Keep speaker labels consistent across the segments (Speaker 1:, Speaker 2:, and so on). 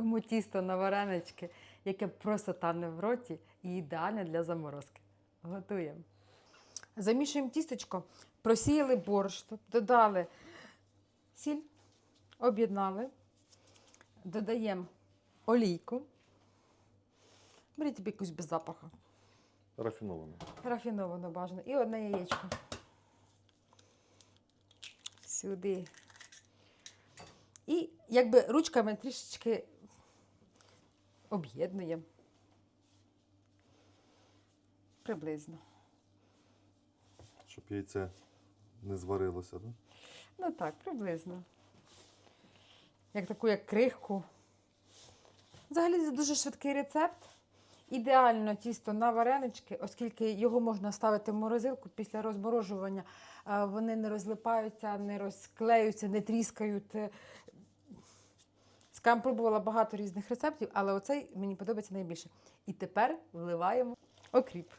Speaker 1: Кому тісто на варенички, яке просто тане в роті і ідеальне для заморозки. Готуємо. Замішуємо тістечко, просіяли борошно, додали сіль, об'єднали, додаємо олійку. Беріть тобі якусь без запаху.
Speaker 2: Рафіновано.
Speaker 1: Рафіновано бажано. І одне яєчко. Сюди. І якби ручками трішечки об'єднуємо. Приблизно.
Speaker 2: Щоб яйце не зварилося, так?
Speaker 1: Ну так, приблизно. Як таку, як крихку. Взагалі це дуже швидкий рецепт. Ідеально тісто на варенички, оскільки його можна ставити в морозилку після розморожування. Вони не розлипаються, не розклеюються, не тріскають. Скам пробувала багато різних рецептів, але оцей мені подобається найбільше. І тепер вливаємо окріп.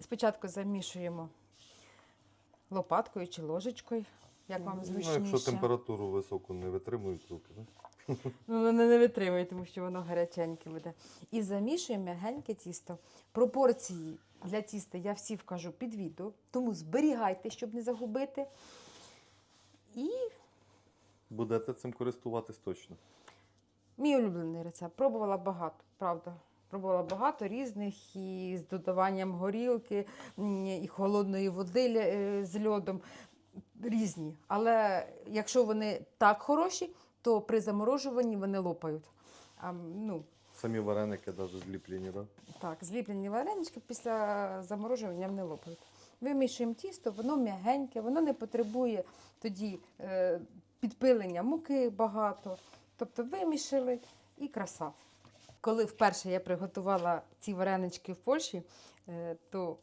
Speaker 1: Спочатку замішуємо лопаткою чи ложечкою, як вам
Speaker 2: Ну, якщо температуру високу не витримують руки, так?
Speaker 1: Ну, воно не витримує, тому що воно гаряченьке буде. І замішуємо м'ягеньке тісто. Пропорції для тіста я всі вкажу під відео, тому зберігайте, щоб не загубити. І
Speaker 2: Будете цим користуватись точно.
Speaker 1: мій улюблений рецепт. Пробувала багато, правда. Пробувала багато різних і з додаванням горілки, і холодної води е, з льодом. Різні. Але якщо вони так хороші, то при заморожуванні вони лопають. А, ну,
Speaker 2: Самі вареники навіть зліплені, так?
Speaker 1: Так, зліплені варенички після заморожування не лопають. Вимішуємо тісто, воно м'ягеньке, воно не потребує тоді е, підпилення муки багато. Тобто вимішали і краса. Коли вперше я приготувала ці варенички в Польщі, е, то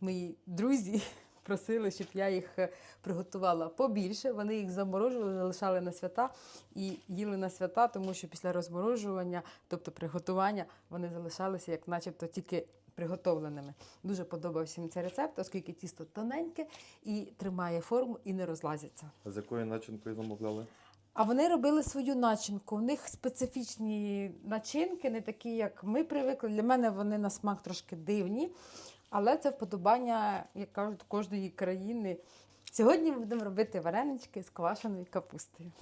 Speaker 1: мої друзі просили, щоб я їх е, приготувала побільше. Вони їх заморожували, залишали на свята і їли на свята, тому що після розморожування, тобто приготування, вони залишалися як начебто тільки приготовленими. Дуже подобався цей рецепт, оскільки тісто тоненьке і тримає форму і не розлазиться.
Speaker 2: А З якою начинкою замовляли?
Speaker 1: А вони робили свою начинку. У них специфічні начинки, не такі, як ми привикли. Для мене вони на смак трошки дивні, але це вподобання, як кажуть, кожної країни. Сьогодні ми будемо робити варенички з квашеною капустою.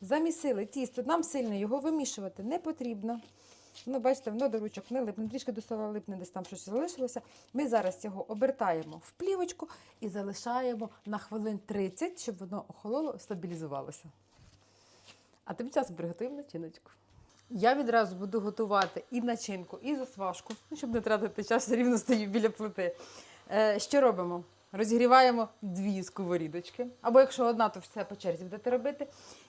Speaker 1: Замісили тісто, нам сильно його вимішувати не потрібно. Ну, бачите, воно до ручок не липне, трішки до стола липне, десь там щось залишилося. Ми зараз його обертаємо в плівочку і залишаємо на хвилин 30, щоб воно охололо, стабілізувалося. А тим часом приготуємо начиночку. Я відразу буду готувати і начинку, і засмажку, ну, щоб не тратити час, все рівно стою біля плити. Е, що робимо? Розігріваємо дві сковорідочки. Або якщо одна, то все по черзі будете робити.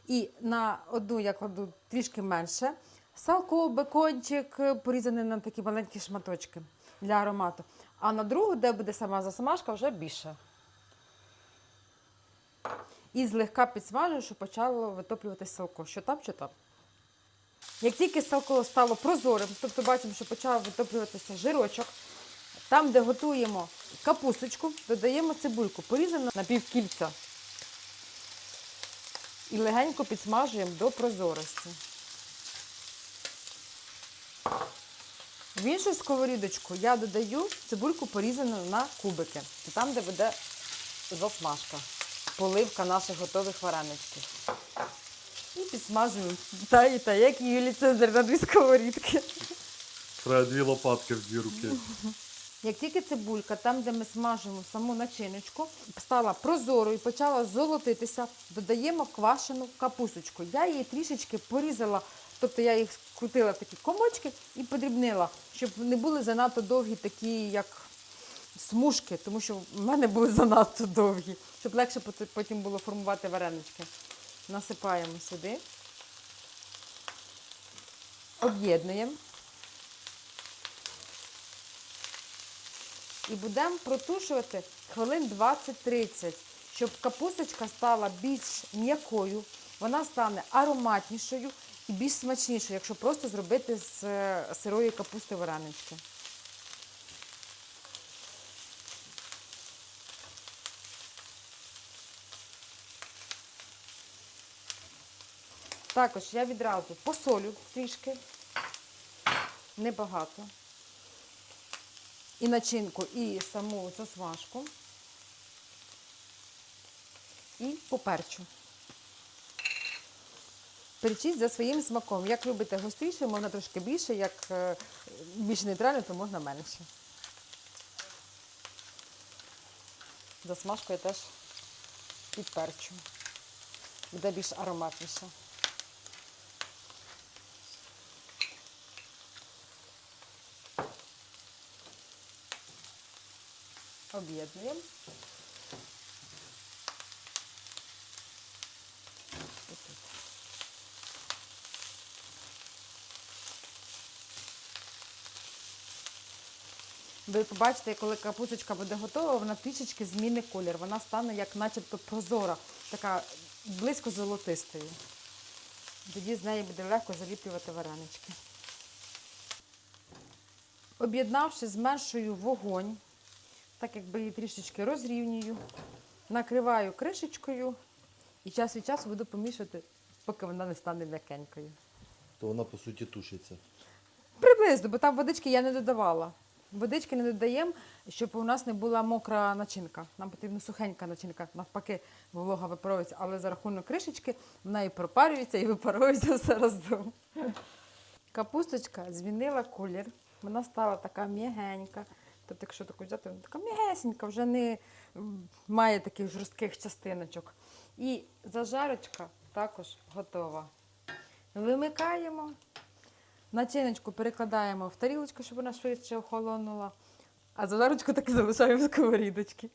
Speaker 1: І на одну я кладу трішки менше. Салко, бекончик, порізаний на такі маленькі шматочки для аромату. А на другу, де буде сама засмажка, вже більше. І злегка підсмажую, щоб почало витоплюватися салко. Що там, що там. Як тільки салко стало прозорим, тобто бачимо, що почав витоплюватися жирочок, там, де готуємо капусточку, додаємо цибульку, порізану на півкільця. І легенько підсмажуємо до прозорості. В іншу сковорідочку я додаю цибульку порізану на кубики. Це там, де буде засмажка, поливка наших готових вареничків. І підсмажую та і та, як Юлі Цезар на дві сковорідки.
Speaker 2: Треба дві лопатки в дві руки.
Speaker 1: Як тільки цибулька, там, де ми смажимо саму начиночку, стала прозорою, почала золотитися, додаємо квашену капусточку. Я її трішечки порізала, тобто я їх скрутила в такі комочки і подрібнила, щоб не були занадто довгі, такі як смужки, тому що в мене були занадто довгі, щоб легше потім було формувати варенички. Насипаємо сюди, об'єднуємо. і будемо протушувати хвилин 20-30, щоб капусточка стала більш м'якою, вона стане ароматнішою і більш смачнішою, якщо просто зробити з е, сирої капусти варенички. Також я відразу посолю трішки, небагато. І начинку, і саму засмажку. І поперчу. Перчіть за своїм смаком. Як любите гостріше, можна трошки більше, як е, більш нейтрально, то можна менше. Засмажку я теж підперчу. Буде більш ароматніше. Об'єднуємо. Ви побачите, коли капусточка буде готова, вона трішечки змінить колір. Вона стане як начебто прозора, така близько золотистою. Тоді з неї буде легко заліплювати варенички. Об'єднавши, зменшую вогонь, так якби її трішечки розрівнюю, накриваю кришечкою і час від часу буду помішувати, поки вона не стане м'якенькою.
Speaker 2: То вона по суті тушиться.
Speaker 1: Приблизно, бо там водички я не додавала. Водички не додаємо, щоб у нас не була мокра начинка. Нам потрібна сухенька начинка. Навпаки, волога випаровується, але за рахунок кришечки вона і пропарюється, і випаровується все разом. Капусточка змінила колір. Вона стала така м'ягенька. Тобто, якщо таку взяти, вона така м'ягесенька, вже не має таких жорстких частиночок. І зажарочка також готова. Вимикаємо. Начиночку перекладаємо в тарілочку, щоб вона швидше охолонула. А зажарочку так і залишаємо в сковорідочці.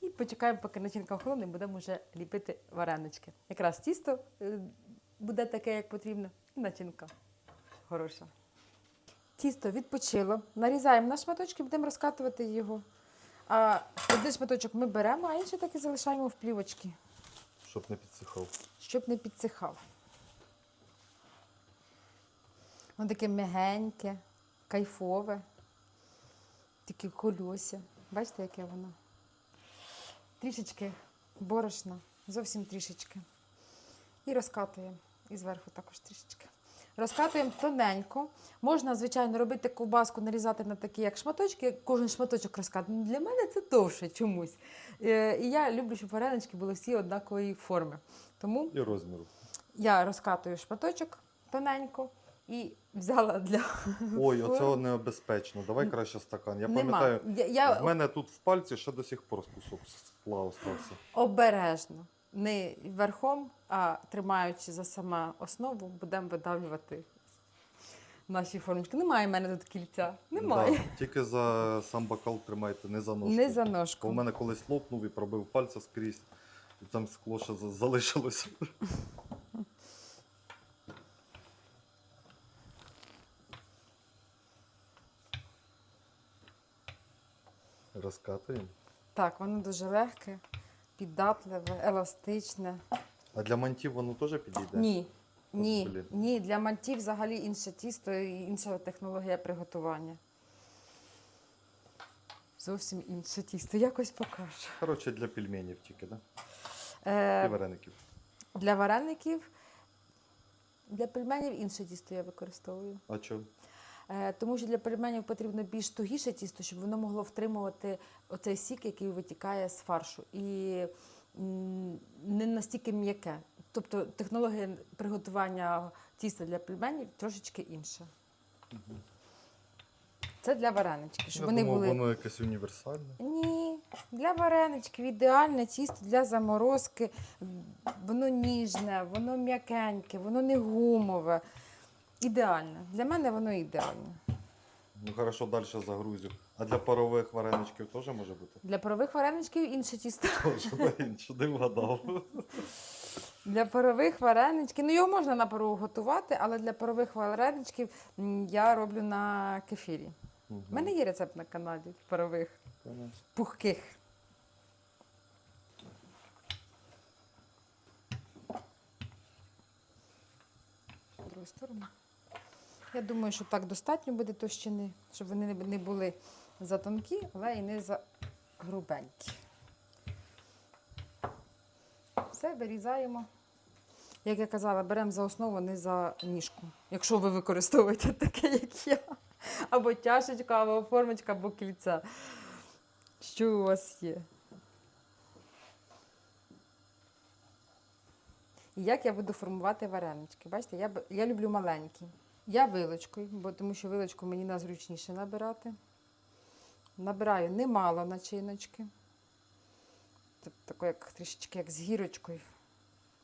Speaker 1: І почекаємо, поки начинка охолоне, і будемо вже ліпити варенички. Якраз тісто е, буде таке, як потрібно, і начинка хороша. Тісто відпочило. Нарізаємо на шматочки, будемо розкатувати його. А один шматочок ми беремо, а інший так і залишаємо в плівочки,
Speaker 2: Щоб не підсихав.
Speaker 1: щоб не підсихав. Воно таке м'ягеньке, кайфове, таке колюся. Бачите, яке воно? Трішечки борошна, зовсім трішечки. І розкатуємо. І зверху також трішечки. Розкатуємо тоненько. Можна, звичайно, робити ковбаску, нарізати на такі, як шматочки, кожен шматочок розкатати. Для мене це довше чомусь. Е, І я люблю, щоб варенички були всі однакової форми. Тому
Speaker 2: І розміру.
Speaker 1: я розкатую шматочок тоненько і взяла для
Speaker 2: Ой, оце небезпечно. Давай краще стакан. Я
Speaker 1: Нема.
Speaker 2: пам'ятаю,
Speaker 1: Я, я
Speaker 2: в мене тут в пальці ще до сих пор кусок скла остався.
Speaker 1: обережно, не верхом, а тримаючи за саме основу, будемо видавлювати наші формочки. Немає в мене тут кільця. Немає.
Speaker 2: Да, тільки за сам бокал тримайте, не за ножку.
Speaker 1: Не за ножку.
Speaker 2: в мене колись лопнув і пробив пальця скрізь, і там скло ще за- залишилося. Розкатуємо.
Speaker 1: Так, воно дуже легке, піддатливе, еластичне.
Speaker 2: А для мантів воно теж підійде?
Speaker 1: Ні. Ні,
Speaker 2: блін.
Speaker 1: ні, для мантів взагалі інше тісто і інша технологія приготування. Зовсім інше тісто. Якось покажу.
Speaker 2: Коротше, для пельменів тільки, да? І
Speaker 1: Е,
Speaker 2: вареників.
Speaker 1: для вареників, для пельменів інше тісто я використовую.
Speaker 2: А що?
Speaker 1: Е, Тому що для пельменів потрібно більш тугіше тісто, щоб воно могло втримувати оцей сік, який витікає з фаршу, і не настільки м'яке. Тобто технологія приготування тіста для пельменів трошечки інша. Це для варенички, щоб
Speaker 2: Я
Speaker 1: вони
Speaker 2: думав,
Speaker 1: були.
Speaker 2: воно якесь універсальне.
Speaker 1: Ні, для вареничків ідеальне тісто для заморозки. Воно ніжне, воно м'якеньке, воно не гумове. Ідеальне. Для мене воно ідеальне.
Speaker 2: Ну хорошо, далі загрузю. А для парових вареничків теж може бути?
Speaker 1: Для парових вареничків інше тісто.
Speaker 2: Тоже, інше, не вгадав.
Speaker 1: Для парових вареничків, ну його можна на пару готувати, але для парових вареничків я роблю на кефірі. У мене є рецепт на каналі парових, пухких. Другу сторону. Я думаю, що так достатньо буде товщини, щоб вони не були за тонкі, але і не за грубенькі. Все, вирізаємо Як я казала, беремо за основу, не за ніжку. Якщо ви використовуєте таке, як я. Або чашечка, або формочка, або кільця. Що у вас є? І як я буду формувати варенички? Бачите, я, я люблю маленькі. Я вилочкою, бо тому що вилочку мені назручніше набирати. Набираю немало начиночки. Тобто тако, як трішечки як з гірочкою,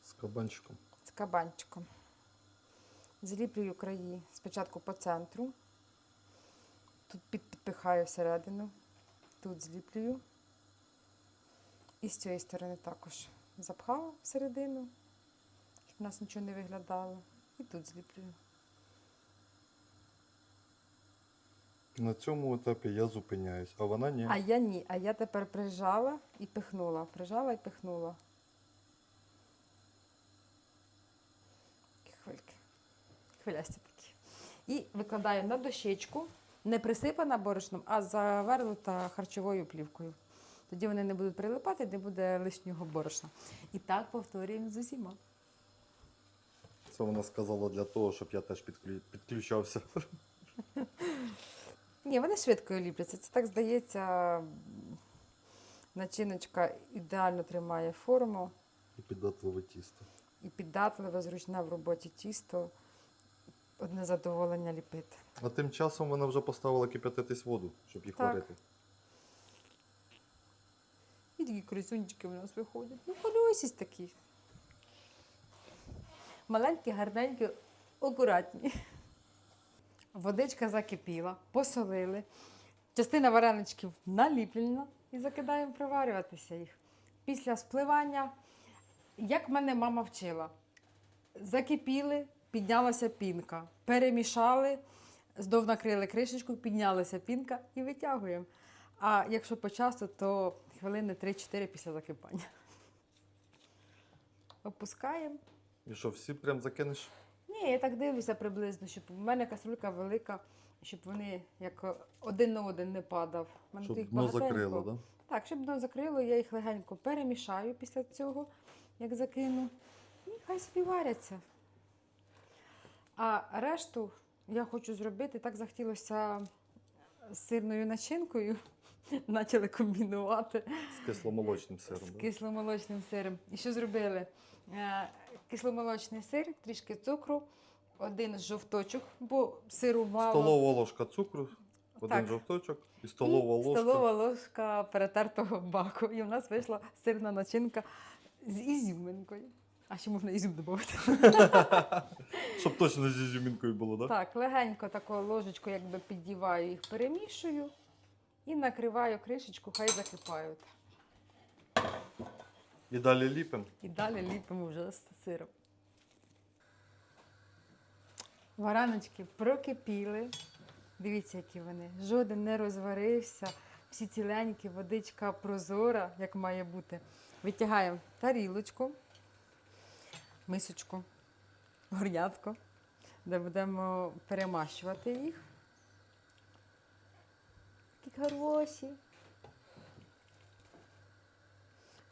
Speaker 2: З кабанчиком.
Speaker 1: з кабанчиком. Зліплюю краї спочатку по центру. Тут підпихаю всередину. Тут зліплюю. І з цієї сторони також запхала всередину, щоб у нас нічого не виглядало. І тут зліплюю.
Speaker 2: На цьому етапі я зупиняюсь, а вона ні.
Speaker 1: А я ні. А я тепер прижала і пихнула. Прижала і пихнула. Хвильки. Хвилясті такі. І викладаю на дощечку, не присипана борошном, а завернута харчовою плівкою. Тоді вони не будуть прилипати, не буде лишнього борошна. І так повторюємо з усіма.
Speaker 2: Це вона сказала для того, щоб я теж підключався.
Speaker 1: Ні, вони швидко ліпляться. Це так здається. Начиночка ідеально тримає форму.
Speaker 2: І піддатливе тісто.
Speaker 1: і піддатливе, зручне в роботі тісто. Одне задоволення ліпити.
Speaker 2: А тим часом вона вже поставила кип'ятитись воду, щоб їх
Speaker 1: Так.
Speaker 2: варити.
Speaker 1: І такі крисунчики в нас виходять. Ну, полюсісь такі. Маленькі, гарненькі, акуратні. Водичка закипіла, посолили. Частина вареничків наліплена і закидаємо проварюватися їх. Після спливання, як мене мама вчила, закипіли, піднялася пінка. Перемішали, знов накрили кришечку, піднялася пінка і витягуємо. А якщо по часу, то хвилини 3-4 після закипання. Опускаємо.
Speaker 2: І що, всі прям закинеш?
Speaker 1: Ні, я так дивлюся приблизно, щоб у мене каструлька велика, щоб вони як один на один не падав. У мене
Speaker 2: Щоб
Speaker 1: їх
Speaker 2: дно
Speaker 1: багатенько.
Speaker 2: закрило, так? Да?
Speaker 1: Так, щоб дно закрило, я їх легенько перемішаю після цього, як закину. І хай собі варяться. А решту я хочу зробити, так захотілося з сирною начинкою. Почали комбінувати
Speaker 2: З кисломолочним сиром.
Speaker 1: з кисломолочним сиром. І що зробили? Е, Кисломолочний сир, трішки цукру, один жовточок, бо сиру мало.
Speaker 2: Столова ложка цукру, один
Speaker 1: Так.
Speaker 2: жовточок і
Speaker 1: І
Speaker 2: столова ложка.
Speaker 1: столова ложка перетертого баку. І в нас вийшла сирна начинка з ізюминкою. А ще можна ізюм додати.
Speaker 2: Щоб точно з ізюмінкою було, так?
Speaker 1: Так, легенько такою ложечкою якби піддіваю їх, перемішую і накриваю кришечку, хай закипають.
Speaker 2: І далі ліпимо.
Speaker 1: І далі ліпимо вже з сиром. Вараночки прокипіли. Дивіться, які вони. Жоден не розварився. Всі ціленькі, водичка прозора, як має бути. Витягаємо тарілочку, мисочку, горнятко, де будемо перемащувати їх. Такі хороші.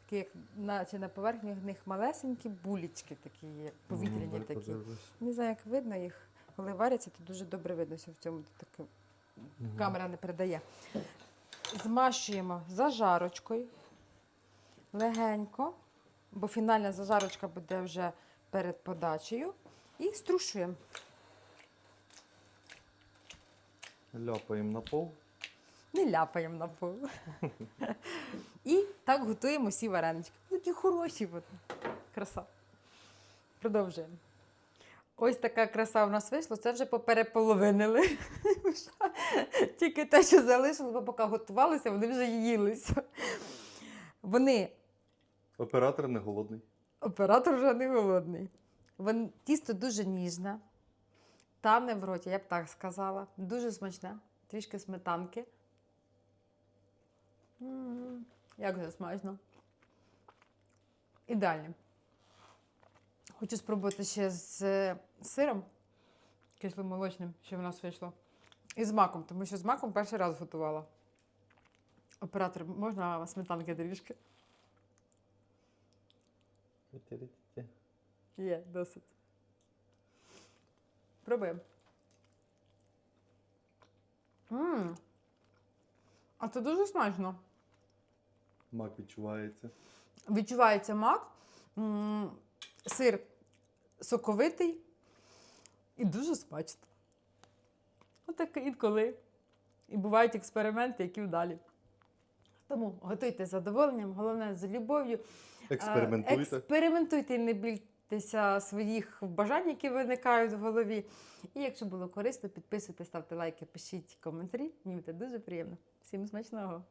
Speaker 1: Такі, як, наче на поверхні в них малесенькі булічки такі, як повітряні
Speaker 2: М,
Speaker 1: такі.
Speaker 2: подивлюсь.
Speaker 1: Не знаю, як видно їх. Коли варяться, то дуже добре видно, що в цьому таке
Speaker 2: Мгм.
Speaker 1: камера не передає. Змащуємо зажарочкою легенько, бо фінальна зажарочка буде вже перед подачею. І струшуємо.
Speaker 2: Ляпаємо на пол.
Speaker 1: Не ляпаємо на пол. І так готуємо всі варенички. Ну, Такі хороші. От. Краса. Продовжуємо. Ось така краса в нас вийшла. Це вже попереполовинили. Тільки те, що залишилось, бо поки готувалися, вони вже їлися. Вони,
Speaker 2: Оператор не голодний.
Speaker 1: оператор вже не голодний. Вон, тісто дуже ніжне, тане в роті, я б так сказала. Дуже смачне. Трішки сметанки. Як це смачно. Ідеально. Хочу спробувати ще з е, сиром кисломолочним, що в нас вийшло. І з маком, тому що з маком перший раз готувала. Оператор, можна сметанки трішки? Є, досить. Пробуємо. Мм. А це дуже смачно.
Speaker 2: Мак відчувається.
Speaker 1: Відчувається мак, м, сир соковитий і дуже смачно. Отак інколи. І бувають експерименти, які вдалі. Тому готуйте з задоволенням, головне з любов'ю.
Speaker 2: Експериментуйте.
Speaker 1: Експериментуйте і не бійтеся своїх бажань, які виникають в голові. І якщо було корисно, підписуйтесь, ставте лайки, пишіть коментарі. Мені буде дуже приємно. Всім смачного!